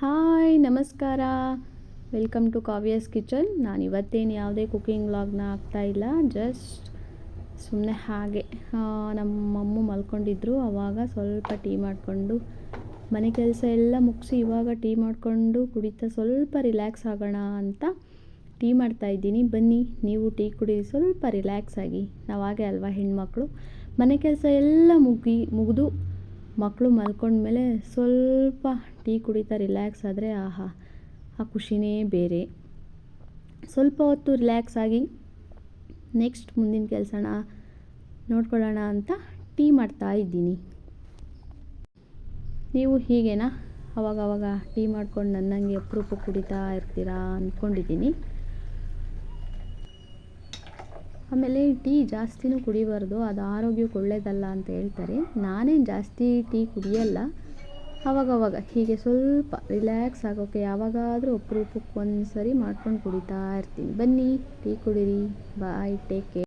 Hi, ನಮಸ್ಕಾರ. Welcome to Kavya's kitchen ನಾನು ಇವತ್ತೇನು ಯಾವುದೇ ಕುಕ್ಕಿಂಗ್ ಆಗ್ತಾ ಇಲ್ಲ. ಜಸ್ಟ್ ಸುಮ್ಮನೆ ಹಾಗೆ. ನಮ್ಮ ಅಮ್ಮ ಮಲ್ಕೊಂಡಿದ್ರು. ಆವಾಗ ಸ್ವಲ್ಪ ಟೀ ಮಾಡಿಕೊಂಡು ಮನೆ ಕೆಲಸ ಎಲ್ಲ ಮುಗಿಸಿ ಇವಾಗ ಟೀ ಮಾಡಿಕೊಂಡು ಕುಡಿತಾ ಸ್ವಲ್ಪ ರಿಲ್ಯಾಕ್ಸ್ ಆಗೋಣ ಅಂತ ಟೀ ಮಾಡ್ತಾ ಇದ್ದೀನಿ. ಬನ್ನಿ, ನೀವು ಟೀ ಕುಡೀರಿ. ಸ್ವಲ್ಪ ರಿಲ್ಯಾಕ್ಸ್ ಆಗಿ. ನಾವು ಅಲ್ವಾ ಹೆಣ್ಮಕ್ಳು? ಮನೆ ಕೆಲಸ ಎಲ್ಲ ಮುಗಿ, ಮುಗಿದು ಮಕ್ಕಳು ಮಲ್ಕೊಂಡ್ಮೇಲೆ ಸ್ವಲ್ಪ ಟೀ ಕುಡಿತಾ ರಿಲ್ಯಾಕ್ಸ್ ಆದರೆ ಆಹಾ, ಆ ಖುಷಿನೇ ಬೇರೆ. ಸ್ವಲ್ಪ ಹೊತ್ತು ರಿಲ್ಯಾಕ್ಸ್ ಆಗಿ ನೆಕ್ಸ್ಟ್ ಮುಂದಿನ ಕೆಲಸನ ನೋಡ್ಕೊಳ್ಳೋಣ ಅಂತ ಟೀ ಮಾಡ್ತಾ ಇದ್ದೀನಿ. ನೀವು ಹೀಗೇನಾ? ಅವಾಗವಾಗ ಅವಾಗ ಟೀ ಮಾಡ್ಕೊಂಡು ನನ್ನಂಗೆ ಅಪರೂಪ ಕುಡಿತಾ ಇರ್ತೀರಾ ಅಂದ್ಕೊಂಡಿದ್ದೀನಿ. ಆಮೇಲೆ ಟೀ ಜಾಸ್ತಿನೂ ಕುಡಿಬಾರ್ದು, ಅದು ಆರೋಗ್ಯಕ್ಕೆ ಒಳ್ಳೇದಲ್ಲ ಅಂತ ಹೇಳ್ತಾರೆ. ನಾನೇನು ಜಾಸ್ತಿ ಟೀ ಕುಡಿಯಲ್ಲ, ಅವಾಗವಾಗ ಹೀಗೆ ಸ್ವಲ್ಪ ರಿಲ್ಯಾಕ್ಸ್ ಆಗೋಕ್ಕೆ ಯಾವಾಗಾದರೂ ಅಪರೂಪಕ್ಕೆ ಒಂದು ಸರಿ ಮಾಡ್ಕೊಂಡು ಕುಡಿತಾ ಇರ್ತೀನಿ. ಬನ್ನಿ, ಟೀ ಕುಡೀರಿ. Bye take care